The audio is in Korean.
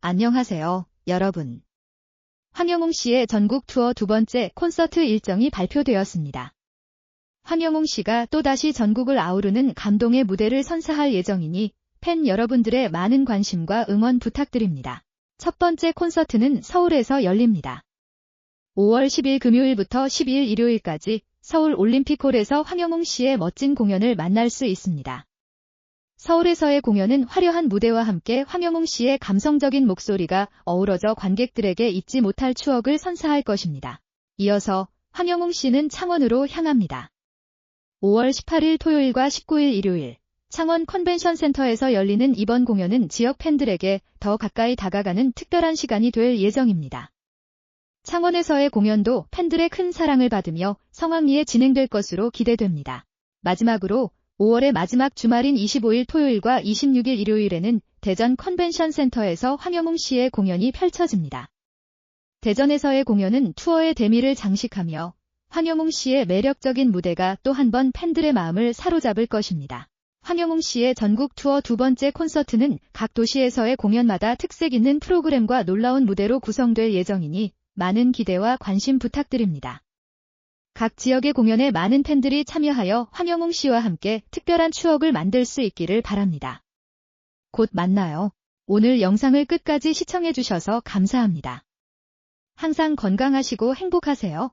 안녕하세요, 여러분. 황영웅 씨의 전국 투어 두 번째 콘서트 일정이 발표되었습니다. 황영웅 씨가 또다시 전국을 아우르는 감동의 무대를 선사할 예정이니 팬 여러분들의 많은 관심과 응원 부탁드립니다. 첫 번째 콘서트는 서울에서 열립니다. 5월 10일 금요일부터 12일 일요일까지 서울 올림픽홀에서 황영웅 씨의 멋진 공연을 만날 수 있습니다. 서울에서의 공연은 화려한 무대와 함께 황영웅 씨의 감성적인 목소리가 어우러져 관객들에게 잊지 못할 추억을 선사할 것입니다. 이어서 황영웅 씨는 창원으로 향합니다. 5월 18일 토요일과 19일 일요일 창원 컨벤션 센터에서 열리는 이번 공연은 지역 팬들에게 더 가까이 다가가는 특별한 시간이 될 예정입니다. 창원에서의 공연도 팬들의 큰 사랑을 받으며 성황리에 진행될 것으로 기대됩니다. 마지막으로 5월의 마지막 주말인 25일 토요일과 26일 일요일에는 대전 컨벤션 센터에서 황영웅 씨의 공연이 펼쳐집니다. 대전에서의 공연은 투어의 대미를 장식하며 황영웅 씨의 매력적인 무대가 또 한 번 팬들의 마음을 사로잡을 것입니다. 황영웅 씨의 전국 투어 두 번째 콘서트는 각 도시에서의 공연마다 특색 있는 프로그램과 놀라운 무대로 구성될 예정이니 많은 기대와 관심 부탁드립니다. 각 지역의 공연에 많은 팬들이 참여하여 황영웅 씨와 함께 특별한 추억을 만들 수 있기를 바랍니다. 곧 만나요. 오늘 영상을 끝까지 시청해주셔서 감사합니다. 항상 건강하시고 행복하세요.